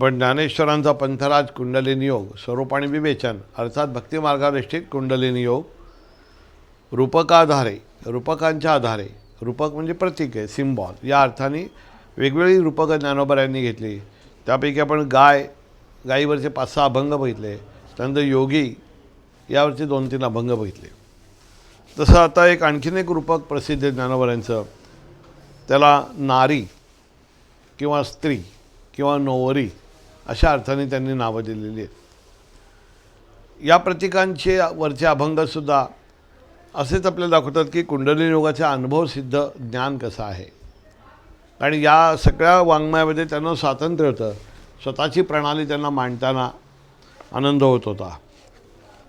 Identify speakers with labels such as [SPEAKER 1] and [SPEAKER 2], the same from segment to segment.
[SPEAKER 1] पण ज्ञानेश्वरांचा पंथराज कुंडलिनी योग स्वरूप आणि विवेचन अर्थात भक्तिमार्गाधिष्ठित कुंडलिनी योग रूपकाधारे रूपकांच्या आधारे रूपक म्हणजे प्रतीक आहे सिम्बॉल या अर्थाने वेगवेगळी रूपकं ज्ञानोबऱ्यांनी घेतली. त्यापैकी आपण गाय गायीवरचे पाच सहा अभंग बघितले. त्यानंतर योगी यावरचे दोन तीन अभंग बघितले. तसं आता एक आणखीन एक रूपक प्रसिद्ध ज्ञानोबऱ्यांचं त्याला नारी किंवा स्त्री किंवा नोवरी अशा अर्थाने त्यांनी नावं दिलेली आहेत. या प्रतीकांचे वरचे अभंगसुद्धा असेच आपल्याला दाखवतात की कुंडली योगाचा अनुभव सिद्ध ज्ञान कसं आहे. आणि या सगळ्या वाङ्मयामध्ये त्यांना स्वातंत्र्य होतं. स्वतःची प्रणाली त्यांना मांडताना आनंद होत होता.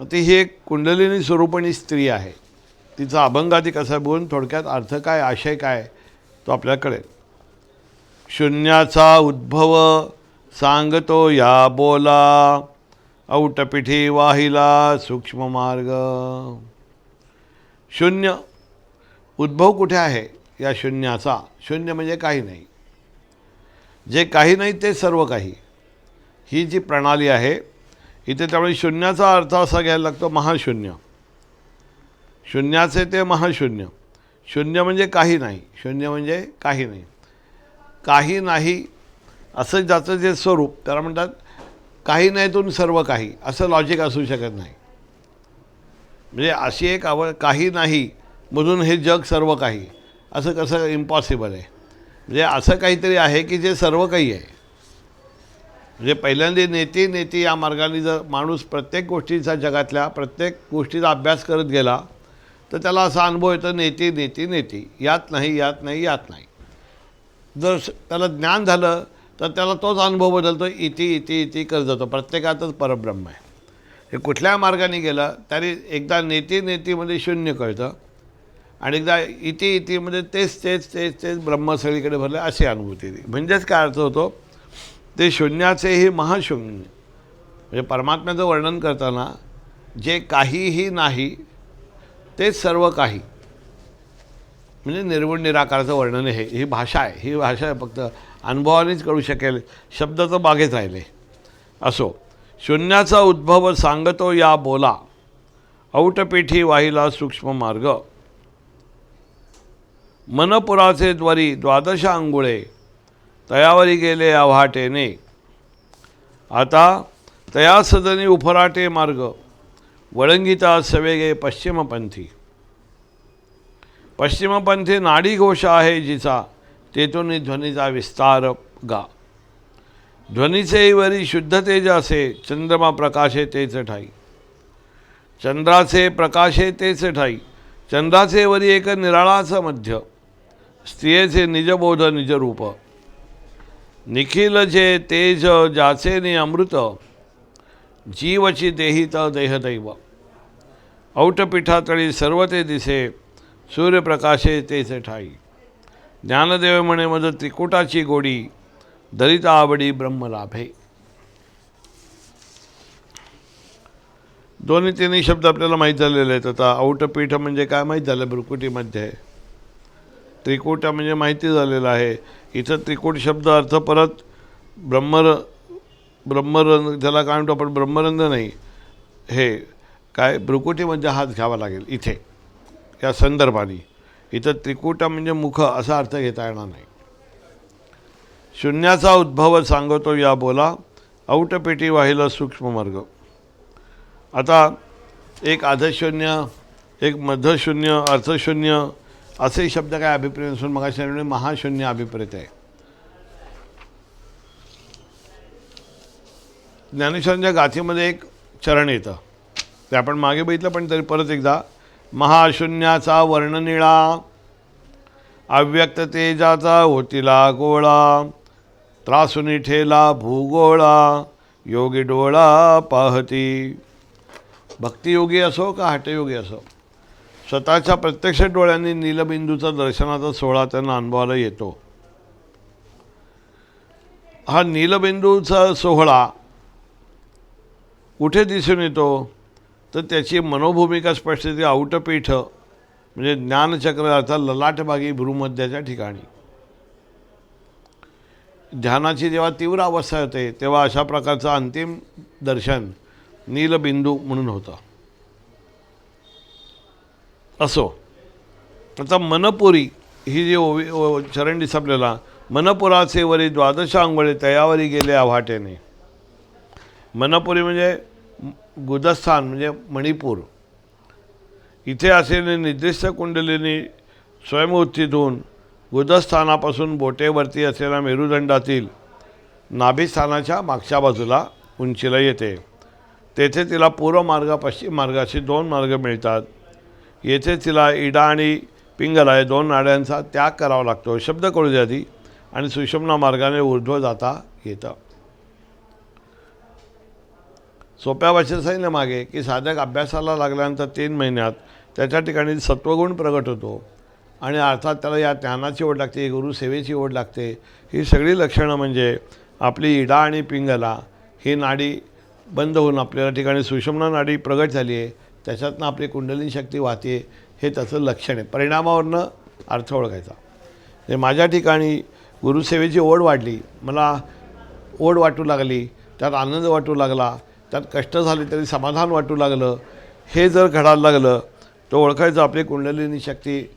[SPEAKER 1] ती ही एक कुंडलिनी स्वरूपणी स्त्री आहे. तिचा अभंगादी कसा बोलून थोडक्यात अर्थ काय आशय काय तो आपल्याकडे. शून्याचा उद्भव सांगतो या बोला औटपिठी वाहिला सूक्ष्म मार्ग. शून्य. उद्भव कुठे आहे या शून्याचा? शून्य म्हणजे काही नाही. जे काही नाही ते सर्व काही. ही जी प्रणाली आहे इथे त्यामुळे शून्याचा अर्थ असा घ्यायला लागतो महाशून्य. शून्याचे ते महाशून्य. शून्य म्हणजे काही नाही. शून्य म्हणजे काही नाही. काही नाही असं ज्याचं जे स्वरूप त्याला म्हणतात काही नाहीतून सर्व काही. असं लॉजिक असू शकत नाही. म्हणजे अशी एक आवड काही नाही मधून हे जग सर्व काही. असं कसं इम्पॉसिबल आहे. म्हणजे असं काहीतरी आहे की जे सर्व काही आहे. म्हणजे पहिल्यांदा नेती नेती या मार्गाने जर माणूस प्रत्येक गोष्टीचा जगातल्या प्रत्येक गोष्टीचा अभ्यास करत गेला तर त्याला असा अनुभव येतो नेती नेती नेते. यात नाही यात नाही यात नाही. जर स- त्याला ज्ञान झालं तर त्याला तोच अनुभव बदलतो इति इति इति करत जातो. प्रत्येकातच परब्रह्म आहे. हे कुठल्या मार्गाने गेलं तरी एकदा नेती नेतीमध्ये शून्य कळतं. आणि एकदा इति इतीमध्ये तेच तेच तेच तेच ब्रह्म सगळीकडे भरलं अशी अनुभूती येते म्हणजेच काय अर्थ होतो? ते शून्याचे हे महाशून्य. म्हणजे परमात्म्याचं वर्णन करताना जे काहीही नाही तेच सर्व काही. म्हणजे निर्गुण निराकाराचं वर्णन हे ही भाषा आहे. ही भाषा आहे फक्त अनुभवानेच कळू शकेल. शब्द तर मागेच राहिले. असो शून्याचा उद्भव सांगतो या बोला. औटपेठी वाहिला सूक्ष्म मार्ग. मनपुराचे द्वारी द्वादश अंघुळे तयावरी गेले आव्हाटेने. आता तया सदनी उफराटे मार्ग. वळंगिता सवेगे पश्चिमपंथी. पश्चिमपंथी नाडी घोष आहे जिचा. तेथून ध्वनीचा विस्तार गा. ध्वनीचे वरी शुद्ध तेज असे चंद्रमा प्रकाशे तेच ठाई. चंद्राचे प्रकाशे तेच ठाई चंद्राचे वरी एक निराळाचं मध्य स्त्रियेचे निजबोध निजरूप. निखिल जे तेज जाचे नि अमृत जीवची देहित देहदैव. औटपीठातळी सर्व ते दिसे सूर्यप्रकाशे तेच ठाई. ज्ञानदेव म्हणे मज त्रिकुटाची गोडी दलित आवडी ब्रह्मलाभे. दोन्ही तिन्ही शब्द आपल्याला माहीत झालेले आहेत. आता औटपीठ म्हणजे काय माहीत झालं? ब्रुकुटीमध्ये. त्रिकुट म्हणजे माहिती झालेलं आहे. इथं त्रिकुट शब्द अर्थ परत ब्रह्मर ब्रह्मरंग त्याला काय म्हणतो आपण? ब्रह्मरंग नाही. हे काय? ब्रुकुटीमध्ये हात घ्यावा लागेल. इथे. या संदर्भाने. इथं त्रिकुट म्हणजे मुख असा अर्थ घेता येणार नाही. शून्याचा उद्भव सांगतो या बोला औटपेटी वाहिला सूक्ष्म मार्ग. आता एक आधशून्य एक मध्यशून्य अर्थशून्य असे शब्द काय अभिप्रेत नसून मग महाशून्य अभिप्रेत आहे. ज्ञानेश्वरांच्या गाथेमध्ये एक चरण येतं. ते आपण मागे बघितलं पण तरी परत एकदा महाशून्याचा वर्णनिळा अव्यक्त तेजाचा होतीला गोळा त्रासुनी ठेला भूगोळा योगी डोळा पाहती. भक्तियोगी असो का हटयोगी असो स्वतःच्या प्रत्यक्ष डोळ्यांनी नीलबिंदूचा दर्शनाचा सोहळा त्यांना अनुभवायला येतो. हा नीलबिंदूचा सोहळा कुठे दिसून येतो? तर त्याची मनोभूमिका स्पष्ट ती औटपीठ म्हणजे ज्ञानचक्र अर्थात ललाटबागी भ्रूमध्याच्या ठिकाणी. ध्यानाची जेव्हा तीव्र अवस्था होते तेव्हा अशा प्रकारचं अंतिम दर्शन नीलबिंदू म्हणून होतं. असो. आता मनपुरी ही जी ओवी ओ चरण दिस आपल्याला मनपुराचे वरी द्वादश आंघोळे तयावरी गेले आव्हाटेने. मनपुरी म्हणजे गुदस्थान म्हणजे मणिपूर. इथे असलेली निर्दिष्ट कुंडलीनी स्वयंवृत्तीतून गुदस्थानापासून बोटेवरती असलेल्या मेरुदंडातील नाभिस्थानाच्या मागच्या बाजूला उंचीला येते. तेथे तिला पूर्व मार्ग पश्चिम मार्ग असे दोन मार्ग मिळतात. येथे तिला इडा आणि पिंगला या दोन नाड्यांचा त्याग करावा लागतो. शब्द कळू आधी. आणि सुषमना मार्गाने ऊर्ध्व जाता येतं. सोप्या भाषेत सांगितलं मागे की साधक अभ्यासाला लागल्यानंतर तीन महिन्यात त्याच्या ठिकाणी सत्वगुण प्रगट होतो. आणि अर्थात त्याला या ज्ञानाची ओढ लागते गुरुसेवेची ओढ लागते. ही सगळी लक्षणं म्हणजे आपली इडा आणि पिंगला ही नाडी बंद होऊन आपल्याला ठिकाणी सुषमना नाडी प्रगट झाली आहे त्याच्यातनं आपली कुंडलिनी शक्ती वाहते हे त्याचं लक्षण आहे. परिणामावरनं अर्थ ओळखायचा. म्हणजे माझ्या ठिकाणी गुरुसेवेची ओढ वाढली. मला ओढ वाटू लागली. त्यात आनंद वाटू लागला. त्यात कष्ट झाले तरी समाधान वाटू लागलं. हे जर घडायला लागलं तर ओळखायचं आपली कुंडलिनी शक्ती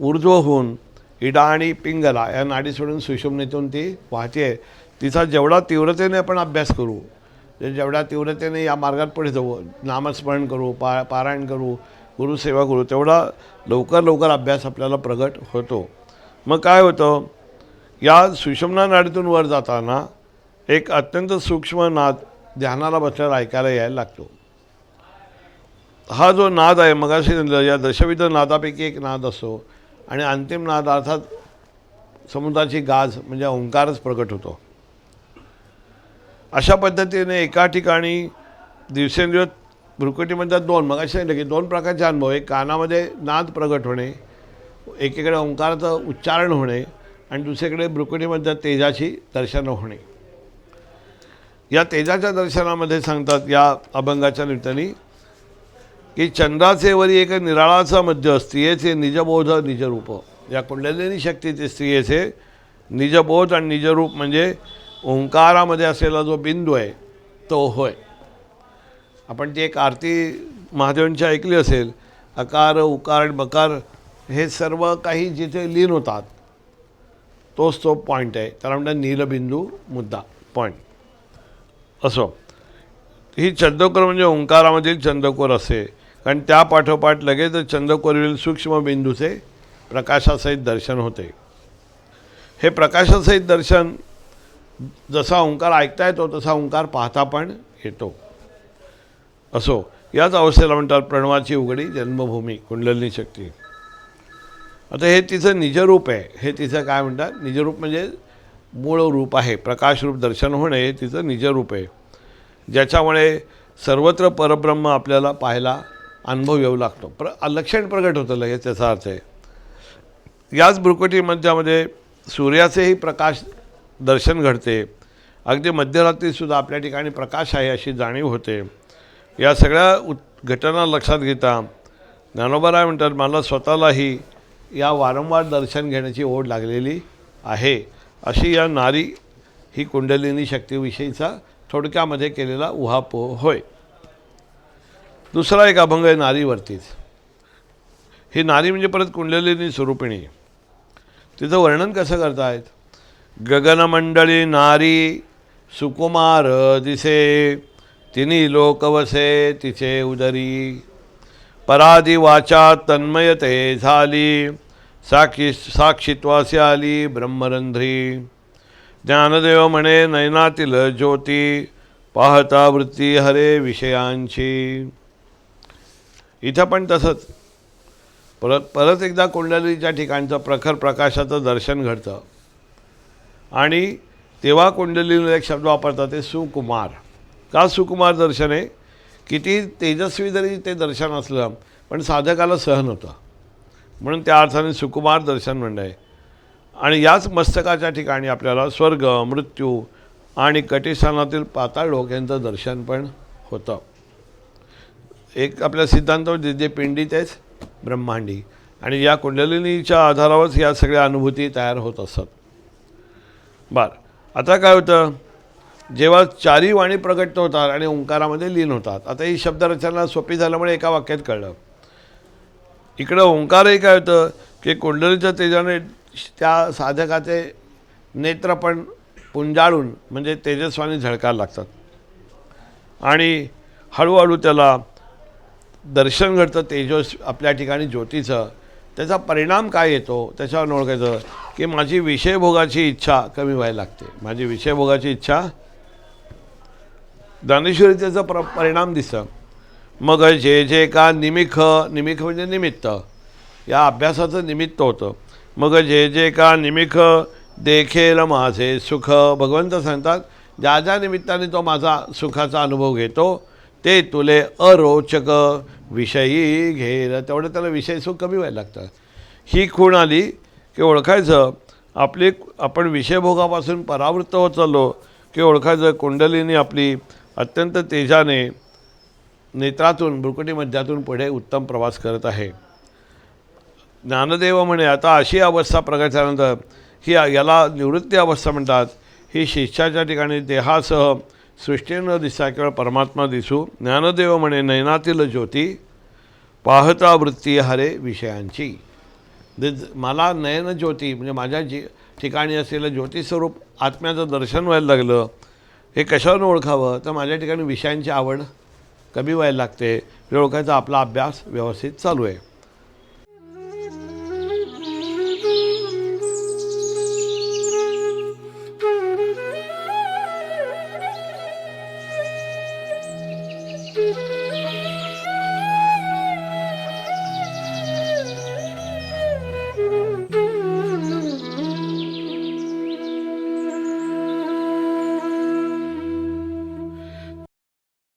[SPEAKER 1] ऊर्ध्व होऊन इडा आणि पिंगला या नाडी सोडून सुषुम्नेतून ती वाहते. आहे तिचा जेवढा तीव्रतेने आपण अभ्यास करू जेवढ्या तीव्रतेने या मार्गात पुढे जाऊ नामस्मरण करू पा पारायण करू गुरुसेवा करू तेवढा लवकर लवकर अभ्यास आपल्याला प्रगट होतो. मग काय होतं? या सुषमना नाडीतून वर जाताना एक अत्यंत सूक्ष्म नाद ध्यानाला बसल्यावर ऐकायला यायला लागतो. हा जो नाद आहे मगाशी या दशविध नादापैकी एक नाद असतो आणि अंतिम नाद अर्थात समुद्राची गाज म्हणजे ओंकारच प्रकट होतो. अशा पद्धतीने एका ठिकाणी दिवसेंदिवस भ्रुकटीमध्ये दोन मग सांगितलं की दोन प्रकारचे अनुभव एक कानामध्ये नाद प्रगट होणे एकीकडे ओंकाराचं उच्चारण होणे आणि दुसरीकडे भ्रुकटीमध्ये तेजाची दर्शनं होणे. या तेजाच्या दर्शनामध्ये सांगतात या अभंगाच्या निमित्ताने की चंद्राचे वरी एक निराळाचा मध्य स्त्रियेचे निजबोध निजरूप. या कुंडलिनी शक्तीचे स्त्रियेचे निजबोध आणि निजरूप म्हणजे ओंकारामध्ये असलेला जो बिंदू आहे तो होय. आपण ती एक आरती महादेवांची ऐकली असेल अकार उकार आणि बकार हे सर्व काही जिथे लीन होतात तोच तो पॉईंट आहे. त्याला म्हणतात नीलबिंदू मुद्दा पॉईंट असो. ही चंद्रकोर म्हणजे ओंकारामधील चंद्रकोर असे. कारण त्या पाठोपाठ लगेच चंद्रकोरील सूक्ष्म बिंदूचे प्रकाशासहित दर्शन होते. हे प्रकाशासहित दर्शन जसा ओंकार ऐकता येतो तसा ओंकार पाहता पण येतो. असो याच अवस्थेला म्हणतात प्रणवाची उघडी जन्मभूमी कुंडलिनी शक्ती. आता हे तिचं निजरूप आहे. हे तिचं काय म्हणतात? निजरूप म्हणजे मूळ रूप आहे. प्रकाशरूप दर्शन होणे हे तिचं निजरूप आहे. ज्याच्यामुळे सर्वत्र परब्रह्म आपल्याला पाहायला अनुभव येऊ लागतो. प्र लक्षण प्रगट होतं लगेच त्याचा अर्थ आहे. याच भ्रुकटी मध्यामध्ये सूर्याचेही प्रकाश दर्शन घडते. अगदी मध्यरात्रीसुद्धा आपल्या ठिकाणी प्रकाश आहे अशी जाणीव होते. या सगळ्या उत घटना लक्षात घेता ज्ञानोबराय म्हणतात मला स्वतःलाही या वारंवार दर्शन घेण्याची ओढ लागलेली आहे. अशी या नारी ही कुंडलिनी शक्तीविषयीचा थोडक्यामध्ये केलेला उहापोह होय. दुसरा एक अभंग आहे नारीवरतीच. ही नारी म्हणजे परत कुंडलिनी स्वरूपिणी. तिचं वर्णन कसं करतायत? गगनमंडळी नारी सुकुमार दिसे तिन्ही लोकवसे तिचे उदरी. परादी वाचा तन्मयते झाली. साक्षी साक्षित्वासी आली ब्रह्मरंध्री। ज्ञानदेव म्हणे नयनातील ज्योती पाहता वृत्ती हरे विषयांची। इथं पण तसंच. परत परत एकदा कुंडलीच्या ठिकाणचं प्रखर प्रकाशाचं दर्शन घडतं. आणि तेव्हा कुंडलीला एक शब्द वापरतात ते सुकुमार. का सुकुमार दर्शन आहे? किती तेजस्वी जरी ते दर्शन असलं पण साधकाला सहन होतं. म्हणून त्या अर्थाने सुकुमार दर्शन म्हणणं आहे. आणि याच मस्तकाच्या ठिकाणी आपल्याला स्वर्ग मृत्यू आणि कटिस्थानातील पाताळ लोक यांचं दर्शन पण होतं. एक आपल्या सिद्धांतावर जे पिंडी तेच ब्रह्मांडी आणि या कुंडलिनीच्या आधारावरच या सगळ्या अनुभूती तयार होत असतात बरं आता काय होतं? जेव्हा चारी वाणी प्रकट होतात आणि ओंकारामध्ये लीन होतात आता ही शब्दरचना सोपी झाल्यामुळे एका वाक्यात कळलं. इकडं ओंकारही काय होतं की कुंडलीच्या तेजाने त्या साधकाचे नेत्र पण पुंजाळून म्हणजे तेजस्वानी झळकायला लागतात. आणि हळूहळू त्याला दर्शन घडतं तेजस आपल्या ठिकाणी ज्योतीचं. त्याचा परिणाम काय येतो त्याच्यावर ओळखायचं की माझी विषयभोगाची इच्छा कमी व्हायला लागते. माझी विषयभोगाची इच्छा ज्ञानेश्वरी त्याचा प्र परिणाम दिसतं. मग जे जे का निमिख निमिख म्हणजे निमित्त. या अभ्यासाचं निमित्त होतं. मग जे जे का निमिख देखेल माझे सुख. भगवंत सांगतात ज्या ज्या निमित्ताने तो माझा सुखाचा अनुभव घेतो ते तुले अरोचक विषयी घेर तेवढं त्याला विषय सुख कमी व्हायला लागतं ही खूण आली की ओळखायचं आपली आपण विषयभोगापासून परावृत्त होत चाललो की ओळखायचं कुंडलीने आपली अत्यंत तेजाने नेत्रातून भ्रुकुटी मध्यातून पुढे उत्तम प्रवास करत आहे. ज्ञानदेव म्हणे आता अशी अवस्था प्रगट झाल्यानंतर ही याला निवृत्ती अवस्था म्हणतात. ही शिष्याच्या ठिकाणी देहासह सृष्टी न दिसा केवळ परमात्मा दिसू. ज्ञानदेव म्हणे नयनातील ज्योती पाहता वृत्ती हरे विषयांची. मला नयन ज्योती म्हणजे माझ्या जी ठिकाणी असलेलं ज्योतिस्वरूप आत्म्याचं दर्शन व्हायला लागलं. हे कशावरून ओळखावं? तर माझ्या ठिकाणी विषयांची आवड कमी व्हायला लागते. हे आपला अभ्यास व्यवस्थित चालू आहे.